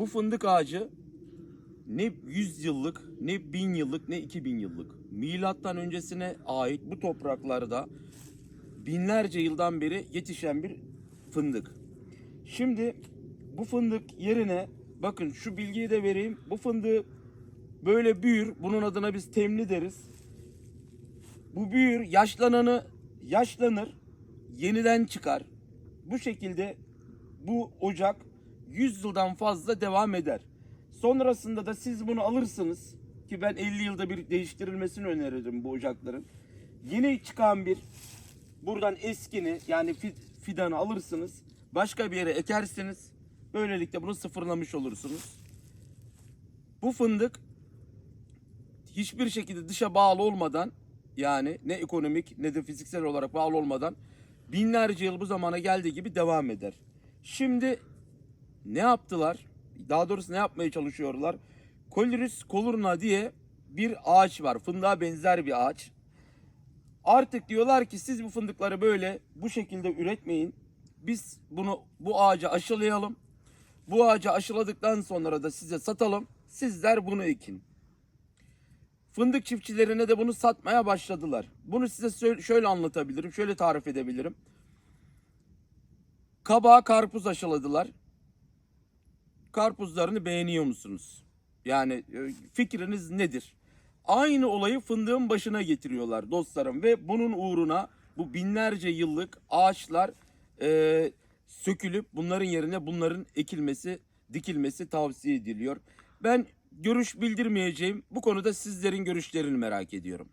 bu fındık ağacı ne 100 yıllık, ne 1000 yıllık, ne 2000 yıllık. Milattan öncesine ait bu topraklarda binlerce yıldan beri yetişen bir fındık. Şimdi bu fındık yerine bakın şu bilgiyi de vereyim. Bu fındığı böyle büyür. Bunun adına biz temli deriz. Bu büyür, yaşlananı yaşlanır, yeniden çıkar. Bu şekilde bu ocak 100 yıldan fazla devam eder. Sonrasında da siz bunu alırsınız ki ben 50 yılda bir değiştirilmesini öneririm bu ocakların. Yeni çıkan bir buradan eskini yani fi- fidanı alırsınız. Başka bir yere ekersiniz. Böylelikle bunu sıfırlamış olursunuz. Bu fındık hiçbir şekilde dışa bağlı olmadan yani ne ekonomik ne de fiziksel olarak bağlı olmadan binlerce yıl bu zamana geldiği gibi devam eder. Şimdi ne yaptılar? Daha doğrusu ne yapmaya çalışıyorlar? Colyrus colurna diye bir ağaç var. Fındığa benzer bir ağaç. Artık diyorlar ki siz bu fındıkları böyle bu şekilde üretmeyin. Biz bunu bu ağaca aşılayalım. Bu ağaca aşıladıktan sonra da size satalım. Sizler bunu ekin. Fındık çiftçilerine de bunu satmaya başladılar. Bunu size şöyle anlatabilirim, şöyle tarif edebilirim. Kabağa karpuz aşıladılar. Karpuzlarını beğeniyor musunuz? Yani e, fikriniz nedir? Aynı olayı fındığın başına getiriyorlar dostlarım ve bunun uğruna bu binlerce yıllık ağaçlar e, sökülüp bunların yerine bunların ekilmesi, dikilmesi tavsiye ediliyor. Ben görüş bildirmeyeceğim. Bu konuda sizlerin görüşlerini merak ediyorum.